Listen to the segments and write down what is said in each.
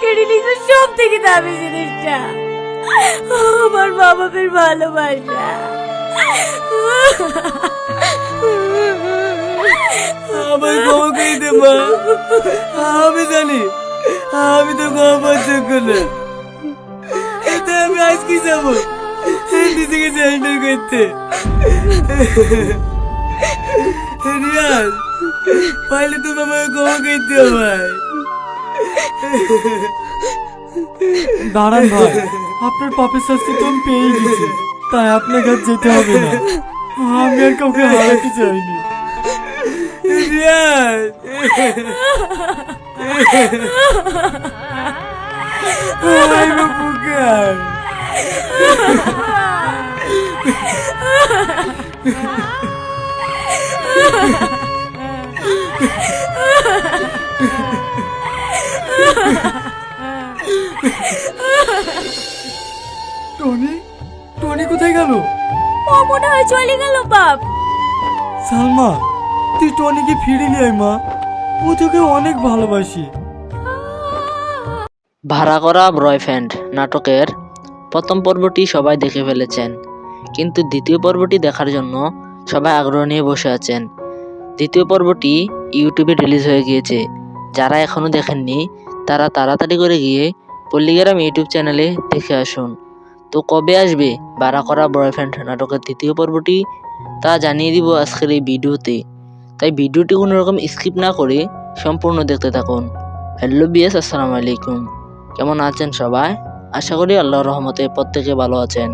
কেড়ে নিয়েছে সব থেকে দামি জিনিসটা। আমার মা বাবার ভালোবাসা। আমায় ক্ষমা করে দে, মা। আমি জানি, আমি তো ক্ষমা পাচ্ছি না। এতে আমি আজ কি যাব নিজেকে স্যান্ডেল করতে। রিয়াজ পাইলে তো আমায় ক্ষমা করতে ভাই। দাঁড়ান ভাই, আপনার পাপের শাস্তি তো আমি পেয়ে গেছি, তাই আপনাকে আর যেতে হবে না। আমি আর কাউকে হারাতে চাইনি। আই বুকার টনি টনি কোথায় গেল? ও মনে হয় চলে গেল বাপ। সালমা তুই টনিকে ফিরে নিয়ে আয় মা। ও তোকে অনেক ভালোবাসি। ভাড়া করা বয়ফ্রেন্ড নাটকের প্রথম পর্বটি সবাই দেখে ফেলেছেন। কিন্তু দ্বিতীয় পর্বটি দেখার জন্য সবাই আগ্রহ নিয়ে বসে আছেন। দ্বিতীয় পর্বটি ইউটিউবে রিলিজ হয়ে গিয়েছে। যারা এখনও দেখেননি তারা তাড়াতাড়ি করে গিয়ে পল্লিগ্রাম ইউটিউব চ্যানেলে দেখে আসুন। তো কবে আসবে? ভাড়া করা বয়ফ্রেন্ড নাটকের তৃতীয় পর্বটি? তা জানিয়ে দিব আজকের এই ভিডিওতে। তাই ভিডিওটি কোনো রকম স্কিপ না করে সম্পূর্ণ দেখতে থাকুন। হ্যালো বিএস আসসালামু আলাইকুম। কেমন আছেন সবাই? আশা করি আল্লাহর রহমতে প্রত্যেকে ভালো আছেন।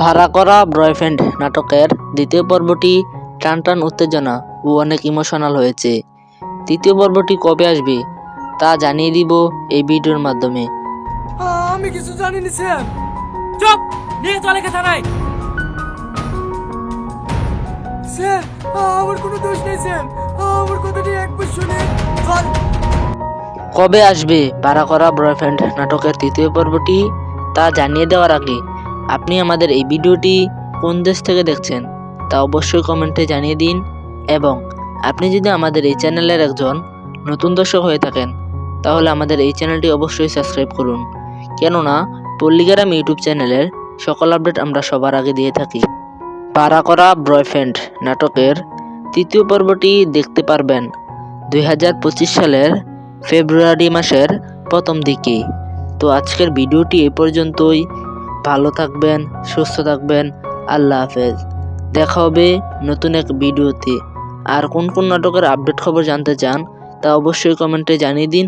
ভাড়া করা বয়ফ্রেন্ড নাটকের দ্বিতীয় পর্বটি টান টান উত্তেজনা ও অনেক ইমোশনাল হয়েছে। তৃতীয় পর্বটি কবে আসবে? তা জানিয়ে দিব এই ভিডিওর মাধ্যমে। আমি কিছু জানি না স্যার। চুপ! নিয়ে চলে গেছে নাই স্যার আমার কোনো দোষ নেই স্যার। আমার কথাটি একবার শুনে চল। কবে আসবে ভাড়া করা বয়ফ্রেন্ড নাটকের তৃতীয় পর্বটি তা জানিয়ে দেওয়ার আগে আপনি আমাদের এই ভিডিওটি কোন দেশ থেকে দেখছেন তা অবশ্যই কমেন্টে জানিয়ে দিন এবং আপনি যদি আমাদের এই চ্যানেলের একজন নতুন দর্শক হয়ে থাকেন তাহলে আমাদের এই চ্যানেলটি অবশ্যই সাবস্ক্রাইব করুন। কেননা, পল্লিগ্রাম ইউটিউব চ্যানেলের সকল আপডেট আমরা সবার আগে দিয়ে থাকি। ভাড়া করা বয়ফ্রেন্ড নাটকের তৃতীয় পর্বটি দেখতে পারবেন দুই হাজার পঁচিশ সালের ফেব্রুয়ারি মাসের প্রথম দিকে। তো আজকের ভিডিওটি এ পর্যন্তই। ভালো থাকবেন, সুস্থ থাকবেন, আল্লাহ হাফেজ। দেখা হবে নতুন এক ভিডিওতে। আর কোন কোন নাটকের আপডেট খবর জানতে চান তা অবশ্যই কমেন্টে জানিয়ে দিন।